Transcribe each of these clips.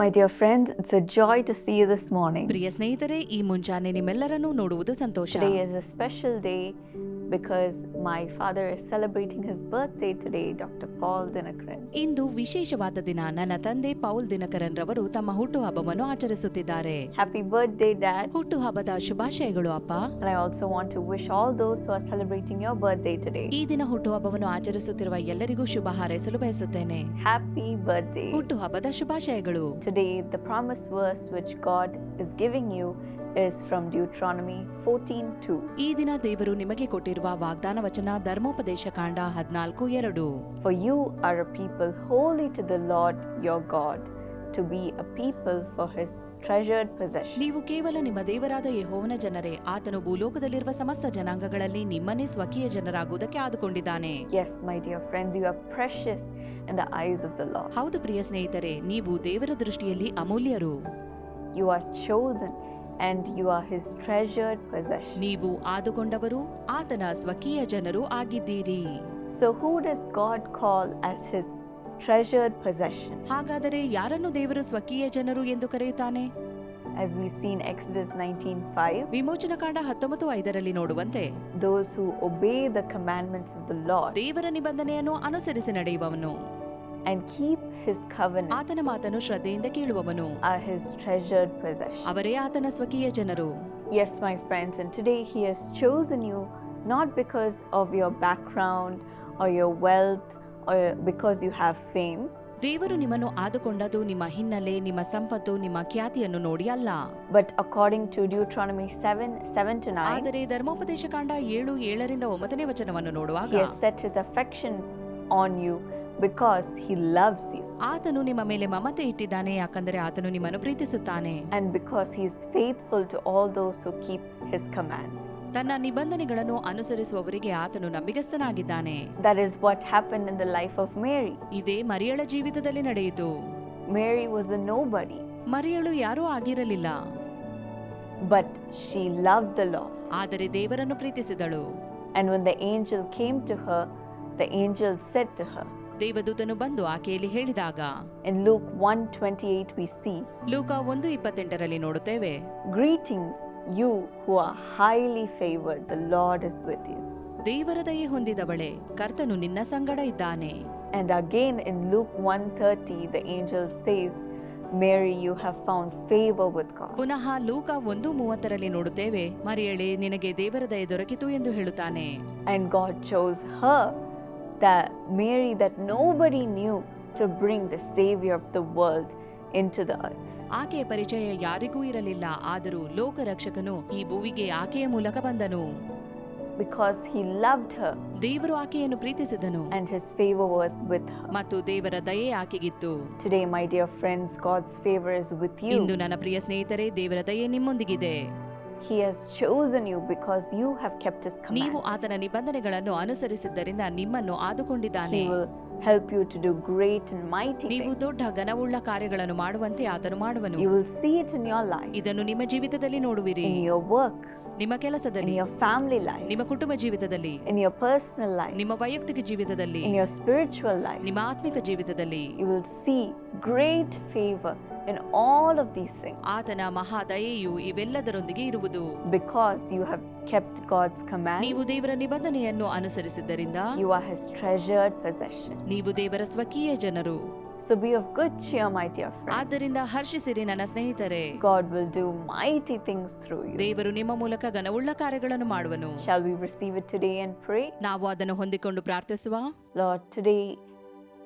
My dear friends it's a joy to see this morning ಪ್ರಿಯ ಸ್ನೇಹಿತರೆ ಈ ಮುಂಜಾನೆ ನಿಮ್ಮೆಲ್ಲರನ್ನು ನೋಡುವುದು ಸಂತೋಷ. Day is a special day because my father is celebrating his birthday today doctor Paul Dinakaran ಇಂದು ವಿಶೇಷವಾದ ದಿನ ನನ್ನ ತಂದೆ ಪೌಲ್ ದಿನಕರನ್ ರವರು ತಮ್ಮ ಹುಟ್ಟುಹಬ್ಬವನ್ನು ಆಚರಿಸುತ್ತಿದ್ದಾರೆ. ಹ್ಯಾಪಿ ಬರ್ತ್ ಡೇ ಡ್ಯಾಡ್ ಹುಟ್ಟುಹಬ್ಬದ ಶುಭಾಶಯಗಳು ಅಪ್ಪ. I also want to wish all those who are celebrating your birthday today ಈ ದಿನ ಹುಟ್ಟುಹಬ್ಬವನ್ನು ಆಚರಿಸುತ್ತಿರುವ ಎಲ್ಲರಿಗೂ ಶುಭ ಹಾರೈಸಲು ಬಯಸುತ್ತೇನೆ. ಹ್ಯಾಪಿ ಬರ್ತ್ ಡೇ ಹುಟ್ಟು ಶುಭಾಶಯಗಳು. Today the promise verse which God is giving you is from Deuteronomy 14:2. ಈ ದಿನ ದೇವರು ನಿಮಗೆ ಕೊಟ್ಟಿರುವ ವಾಗ್ದಾನ ವಚನ ಧರ್ಮೋಪದೇಶ ಕಾಂಡ ಹದ್ನಾಲ್ಕು ಎರಡು For you are a people holy to the Lord your God, to be a people for his treasured possession. ನೀವು ಕೇವಲ ನಿಮ್ಮ ದೇವರಾದ ಯೆಹೋವನ ಜನರೇ ಆತನು ಭೂಲೋಕದಲ್ಲಿರುವ ಸಮಸ್ತ ಜನಾಂಗಗಳಲ್ಲಿ ನಿಮ್ಮನ್ನೇ ಸ್ವಕೀಯ ಜನರಾಗುವುದಕ್ಕೆ ಆದುಕೊಂಡಿದ್ದಾನೆ Yes, my dear friends, you are precious in the eyes of the Lord. ಹೌದು ಪ್ರಿಯ ಸ್ನೇಹಿತರೆ ನೀವು ದೇವರ ದೃಷ್ಟಿಯಲ್ಲಿ ಅಮೂಲ್ಯರು You are chosen and you are his treasured possession. ನೀವು ಆದುಕೊಂಡವರು ಆತನ ಸ್ವಕೀಯ ಜನರು ಆಗಿದ್ದೀರಿ So, who does God call as his treasured possession? ಹಾಗಾದರೆ ಯಾರನ್ನು ದೇವರು ಸ್ವಕೀಯ ಜನರು ಎಂದು ಕರೆಯುತ್ತಾನೆ As we see in Exodus 19:5, ವಿಮೋಚನಕಾಂಡ ಹತ್ತೊಂಬತ್ತು ಐದರಲ್ಲಿ ನೋಡುವಂತೆ those who obey the commandments of the Lord ದೇವರ ನಿಬಂಧನೆಯನ್ನು ಅನುಸರಿಸಿ ನಡೆಯುವವನು and keep his covenant ಆತನ ಮಾತನ್ನು ಶ್ರದ್ಧೆಯಿಂದ ಕೇಳುವವನು are his treasured possession. ಅವರೇ ಆತನ ಸ್ವಕೀಯ ಜನರು Yes, my friends, and today He has chosen you not because of your background or your wealth or because you have fame, ದೇವರು ನಿಮ್ಮನ್ನು ಆದುಕೊಂಡದು ನಿಮ್ಮ ಹಿನ್ನೆಲೆ ನಿಮ್ಮ ಸಂಪತ್ತು ನಿಮ್ಮ ಖ್ಯಾತಿಯನ್ನು ನೋಡಿ ಅಲ್ಲ but according to Deuteronomy 7 7 to 9, ಆದರೆ ಧರ್ಮೋಪದೇಶ ಕಾಂಡ ಏಳು ಏಳರಿಂದ ಒಂಬತ್ತನೇ ವಚನವನ್ನು ನೋಡುವಾಗ He has set His affection on you because he loves you ಆತನು ನಿಮ್ಮ ಮೇಲೆ ಮಮತೆ ಇಟ್ಟಿದ್ದಾನೆ ಯಾಕಂದರೆ ಆತನು ನಿಮ್ಮನ್ನು ಪ್ರೀತಿಸುತ್ತಾನೆ. And because he is faithful to all those who keep his commands ತನ್ನ ನಿಬಂಧನೆಗಳನ್ನು ಅನುಸರಿಸುವವರಿಗೆ ಆತನು ನಂಬಿಗಸ್ತನಾಗಿದ್ದಾನೆ. That is what happen in the life of Mary ಇದೇ ಮರಿಯಳ ಜೀವಿತದಲ್ಲಿ ನಡೆಯಿತು. ಮೇರಿ ವಾಸ್ ಅ ನೋಬಡಿ ಮರಿಯಳು ಯಾರೂ ಆಗಿರಲಿಲ್ಲ. But she love the law ಆದರೆ ದೇವರನ್ನು ಪ್ರೀತಿಸಿದಳು. And when the angel came to her the angel said to her ದೇವದೂತನು ಬಂದು ಆಕೆಯಲ್ಲಿ ಹೇಳಿದಾಗ In Luke 1:28 we see, ಲೂಕ ಒಂದು ಇಪ್ಪತ್ತೆಂಟರಲ್ಲಿ ನೋಡುತ್ತೇವೆ "Greetings, you who are highly favored, the Lord is with you." ದೇವರ ದಯೆ ಹೊಂದಿದವಳೆ ಕರ್ತನು ನಿನ್ನ ಸಂಗಡ ಇದ್ದಾನೆ And again in Luke 1:30 the angel says, "Mary, you have found favor with God." ಪುನಃ ಲೂಕ ಒಂದು ಮೂವತ್ತರಲ್ಲಿ ನೋಡುತ್ತೇವೆ ಮರಿಯಳೆ ನಿನಗೆ ದೇವರ ದಯೆ ದೊರಕಿತು ಎಂದು ಹೇಳುತ್ತಾನೆ And God chose her, that Mary that nobody knew, to bring the savior of the world into the earth. ಆಕೆಯ ಪರಿಚಯ ಯಾರಿಗೂ ಇರಲಿಲ್ಲ ಆದರೂ ಲೋಕರಕ್ಷಕನು ಈ ಭೂವಿಗೆ ಆಕೆಯ ಮೂಲಕ ಬಂದನು Because he loved her ದೇವರು ಆಕೆಯನ್ನು ಪ್ರೀತಿಸಿದನು and his favor was with her. ಮತ್ತು ದೇವರ ದಯೆ ಆಕೆಗಿತ್ತು Today, my dear friends, God's favor is with into you. ನನ್ನ ಪ್ರಿಯ ಸ್ನೇಹಿತರೆ ದೇವರ ದಯೆ ನಿಮ್ಮೊಂದಿಗಿದೆ He has chosen you because you have kept His ನೀವು. ಆತನ ನಿಬಂಧನೆಗಳನ್ನು ಅನುಸರಿಸಿದ್ದರಿಂದ ನಿಮ್ಮನ್ನು ಆದುಕೊಂಡಿದ್ದಾನೆ He will help you to do great and mighty ನೀವು. ದೊಡ್ಡ ಘನವುಳ್ಳ ಕಾರ್ಯಗಳನ್ನು ಮಾಡುವಂತೆ ಆತನು ಮಾಡುವನು You will see it in your life, ಇದನ್ನು ನಿಮ್ಮ ಜೀವಿತದಲ್ಲಿ ನೋಡುವಿರಿ in your work, ನಿಮ್ಮ ಕೆಲಸದಲ್ಲಿ ಯೋರ್ ಫ್ಯಾಮಿಲಿ ಲೈಫ್ ನಿಮ್ಮ ಕುಟುಂಬ ಜೀವಿತದಲ್ಲಿ ಇನ್ ಯೋರ್ ಪರ್ಸನಲ್ ಲೈಫ್ ನಿಮ್ಮ ವೈಯಕ್ತಿಕ ಜೀವಿತದಲ್ಲಿ ಇನ್ ಯೋರ್ ಸ್ಪಿರಿಚುವಲ್ ಲೈಫ್ ನಿಮ್ಮ ಆತ್ಮಿಕ ಜೀವಿತದಲ್ಲಿ you will see great favour in all of these thing ಆತನ ಮಹಾದಯೆಯು ಇವೆಲ್ಲದರೊಂದಿಗೆ ಇರುವುದು because you have kept God's command ನೀವು ದೇವರ ನಿಬಂಧನೆಯನ್ನು ಅನುಸರಿಸಿದ್ದರಿಂದ you are his treasured possession ನೀವು ದೇವರ ಸ್ವಕೀಯ ಜನರು So be of good cheer, my dear friend. ಆದ್ದರಿಂದ ಹರ್ಷಿಸಿರಿ ನನ್ನ ಸ್ನೇಹಿತರೆ God will do mighty things through you. ದೇವರು ನಿಮ್ಮ ಮೂಲಕ ಘನವುಳ್ಳ ಕಾರ್ಯಗಳನ್ನು ಮಾಡುವನು Shall we receive it today and pray? ನಾವು ಅದನ್ನು ಹೊಂದಿಕೊಂಡು ಪ್ರಾರ್ಥಿಸುವ Lord, today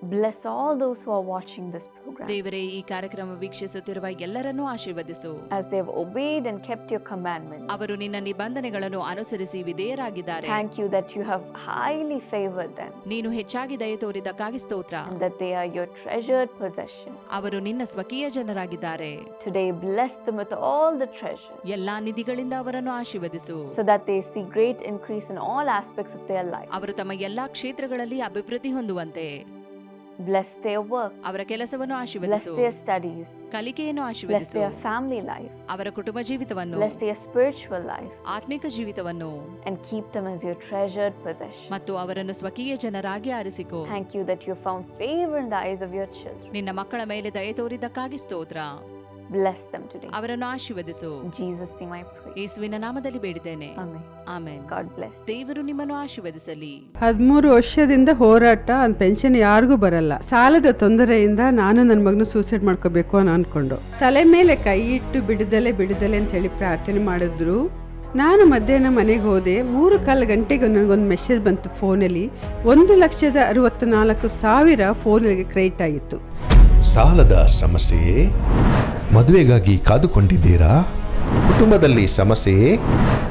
bless all those who are watching this program ದೇವರೇ ಈ ಕಾರ್ಯಕ್ರಮ ವೀಕ್ಷಿಸುತ್ತಿರುವ ಎಲ್ಲರನ್ನೂ ಆಶೀರ್ವದಿಸು as they have obeyed and kept your commandments. ಅವರು ನಿನ್ನ ನಿಬಂಧನೆಗಳನ್ನು ಅನುಸರಿಸಿ ವಿಧೇಯರಾಗಿದ್ದಾರೆ Thank you that you have highly favored them ನೀನು ಹೆಚ್ಚಾಗಿ ದಯೆ ತೋರಿದಕ್ಕಾಗಿ ಸ್ತೋತ್ರ and that they are your treasured possession. ಅವರು ನಿನ್ನ ಸ್ವಕೀಯ ಜನರಾಗಿದ್ದಾರೆ Today, bless them with all the treasures ಎಲ್ಲಾ ನಿಧಿಗಳಿಂದ ಅವರನ್ನು ಆಶೀರ್ವದಿಸು so that they see great increase in all aspects of their life. ಅವರು ತಮ್ಮ ಎಲ್ಲಾ ಕ್ಷೇತ್ರಗಳಲ್ಲಿ ಅಭಿವೃದ್ಧಿ ಹೊಂದುವಂತೆ Bless their work. ಅವರ ಕೆಲಸವನ್ನು Bless ಆಶೀರ್ವದಿಸು their studies. ಕಲಿಕೆಯನ್ನು Bless ಆಶೀರ್ವದಿಸು their family life. ಅವರ ಕುಟುಂಬ ಜೀವಿತವನ್ನು Bless their spiritual life. ಆತ್ಮಿಕ ಜೀವಿತವನ್ನು And keep them as your treasured possession. ಮತ್ತು ಅವರನ್ನು ಸ್ವಕೀಯ ಜನರಾಗಿ ಆರಿಸಿಕೊ Thank you that you found favor in the eyes of your children. ನಿನ್ನ ಮಕ್ಕಳ ಮೇಲೆ ದಯೆ ತೋರಿದ್ದಕ್ಕಾಗಿ ಸ್ತೋತ್ರ Bless them today. ಅವರನ್ನು ಆಶೀರ್ವದಿಸು. Jesus Jesus' name I pray. ಯೇಸುವಿನ ನಾಮದಲ್ಲಿ ಬೇಡಿದ್ದೇನೆ. Amen amen God bless. ದೇವರು ನಿಮ್ಮನ್ನು ಆಶೀರ್ವದಿಸಲಿ. ಹದಿಮೂರು ವರ್ಷದಿಂದ ಹೋರಾಟ ಅಂತ ಪೆನ್ಷನ್ ಯಾರಿಗೂ ಬರಲ್ಲ. ಸಾಲದ ತೊಂದರೆಯಿಂದ ನಾನು ನನ್ನ ಮಗನ ಸೂಸೈಡ್ ಮಾಡ್ಕೋಬೇಕು ಅಂತ ಅನ್ಕೊಂಡು. ತಲೆ ಮೇಲೆ ಕೈ ಇಟ್ಟು ಬಿಡದಲೆ ಬಿಡದಲೆ ಅಂತ ಹೇಳಿ ಪ್ರಾರ್ಥನೆ ಮಾಡಿದ್ರು. ನಾನು ಮಧ್ಯಾಹ್ನ ಮನೆಗೆ ಹೋದೆ. ಮೂರು ಕಾಲು ಗಂಟೆಗೆ ನನಗೊಂದು ಮೆಸೇಜ್ ಬಂತು ಫೋನಲ್ಲಿ. ಒಂದು ಲಕ್ಷದ ಅರವತ್ತ ನಾಲ್ಕು ಸಾವಿರ ಫೋನಿಗೆ ಕ್ರೆಡಿಟ್ ಆಗಿತ್ತು. ಸಾಲದ ಸಮಸ್ಯೆಯೇ? ಮದುವೆಗಾಗಿ ಕಾದುಕೊಂಡಿದ್ದೀರಾ? ಕುಟುಂಬದಲ್ಲಿ ಸಮಸ್ಯೆ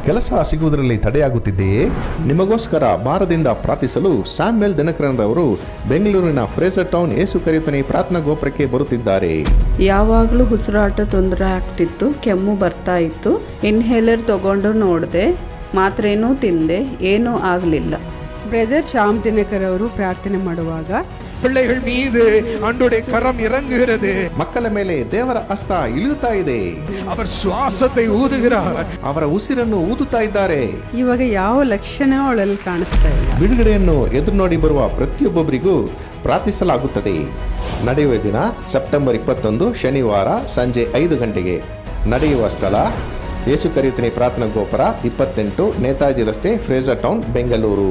ಕೆಲಸ ಸಿಗುವುದರಲ್ಲಿ ತಡೆಯಾಗುತ್ತಿದೆಯೇ ನಿಮಗೋಸ್ಕರ ಭಾರದಿಂದ ಪ್ರಾರ್ಥಿಸಲು ಸ್ಯಾಮ್ಯಲ್ ದಿನಕರನ್ರವರು ಬೆಂಗಳೂರಿನ ಫ್ರೇಸರ್ ಟೌನ್ ಏಸು ಕರೆಯುತ್ತಾನೆ ಪ್ರಾರ್ಥನಾ ಗೋಪುರಕ್ಕೆ ಬರುತ್ತಿದ್ದಾರೆ. ಯಾವಾಗಲೂ ಉಸಿರಾಟ ತೊಂದರೆ ಆಗ್ತಿತ್ತು ಕೆಮ್ಮು ಬರ್ತಾ ಇತ್ತು. ಇನ್ಹೇಲರ್ ತಗೊಂಡು ನೋಡಿದೆ ಮಾತ್ರೇನೂ ತಿಂದೆ ಏನೂ ಆಗಲಿಲ್ಲ. ಬ್ರದರ್ ಶ್ಯಾಮ್ ದಿನಕರ್ ಅವರು ಪ್ರಾರ್ಥನೆ ಮಾಡುವಾಗ பிள்ளைகள் மீது அன்றுடைய கரம் இறங்குகிறது ಮಕ್ಕಳ ಮೇಲೆ ದೇವರ ಹಸ್ತ ಇಳಿಯುತ್ತಾ ಇದೆ அவர் சுவாசத்தை ஊதுகிறார் ಅವರ ಉಸಿರನ್ನು ಊದುತ್ತಾ ಇದ್ದಾರೆ ಇವಾಗ ಯಾವ ಲಕ್ಷಣ ಅವಳಲ್ಲಿ ಕಾಣಿಸ್ತಾ ಇಲ್ಲ ಬಿಡುಗಡೆಯನ್ನು ಎದುರು ನೋಡಿ ಬರುವ ಪ್ರತಿಯೊಬ್ಬೊಬ್ಬರಿಗೂ ಪ್ರಾರ್ಥಿಸಲಾಗುತ್ತದೆ ನಡೆಯುವ ದಿನ ಸೆಪ್ಟೆಂಬರ್ ಇಪ್ಪತ್ತೊಂದು ಶನಿವಾರ ಸಂಜೆ ಐದು ಗಂಟೆಗೆ ನಡೆಯುವ ಸ್ಥಳ ಯೇಸು ಕರಿಯುತ್ತನೆ ಪ್ರಾರ್ಥನಾ ಗೋಪುರ ಇಪ್ಪತ್ತೆಂಟು ನೇತಾಜಿ ರಸ್ತೆ ಫ್ರೇಜರ್ ಟೌನ್ ಬೆಂಗಳೂರು